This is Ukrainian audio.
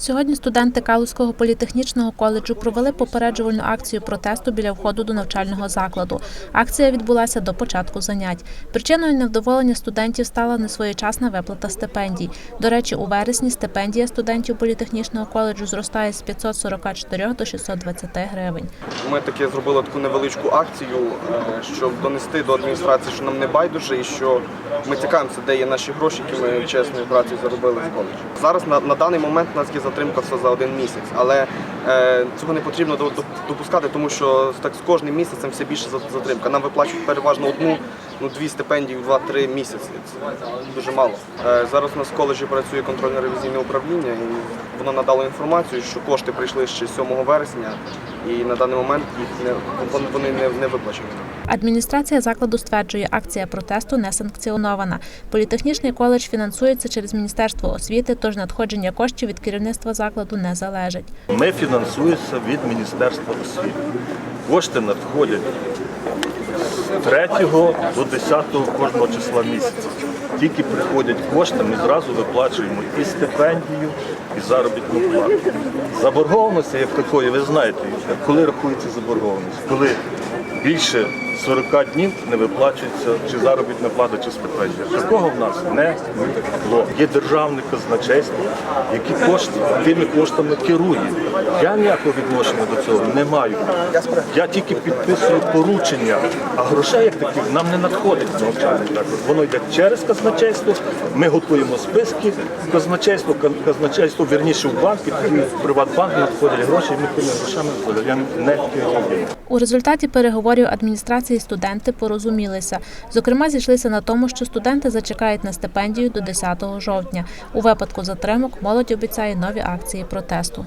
Сьогодні студенти Калузького політехнічного коледжу провели попереджувальну акцію протесту біля входу до навчального закладу. Акція відбулася до початку занять. Причиною невдоволення студентів стала несвоєчасна виплата стипендій. До речі, у вересні стипендія студентів політехнічного коледжу зростає з 544 до 620 гривень. Ми таки зробили таку невеличку акцію, е, щоб донести до адміністрації, що нам не байдуже і що ми цікавимося, де є наші гроші, які ми чесною працею заробили в коледжі. Зараз на, на даний момент нас є затримка все за один місяць, але е, цього не потрібно до- до- допускати, тому що так з кожним місяцем все більше за- затримка. Нам виплачують переважно одну, ну дві стипендії в 2-3 місяці. Це дуже мало. Е, зараз у нас в коледжі працює контрольно-ревізійне управління, і воно надало інформацію, що кошти прийшли ще 7 вересня, і на даний момент їх не вони- не, не виплачені. Адміністрація закладу стверджує, акція протесту не санкціонована. Політехнічний коледж фінансується через Міністерство освіти, тож надходження коштів від керівництва закладу не залежить. Ми фінансуємося від Міністерства освіти. Кошти надходять 3 до 10 кожного числа місяця. Тільки приходять кошти, ми зразу виплачуємо і стипендію, і заробітну плату. Заборгованості як такої, ви знаєте, коли рахується заборгованість, коли більше 40 днів не виплачується чи заробітна плата, чи стипендія. Такого в нас не було. Є державне казначейство, які кошти тими коштами керує. Я ніякого відношення до цього не маю. Я тільки підписую поручення, а грошей як таких нам не надходить в навчальний заклад. Воно йде через казначейство. Ми готуємо списки. Казначейство, казначейство вірніше в банк, тоді в Приватбанк надходять гроші, і ми тими грошами я не керуємо. У результаті переговорів адміністрації студенти порозумілися. Зокрема, зійшлися на тому, що студенти зачекають на стипендію до 10 жовтня. У випадку затримок молодь обіцяє нові акції протесту.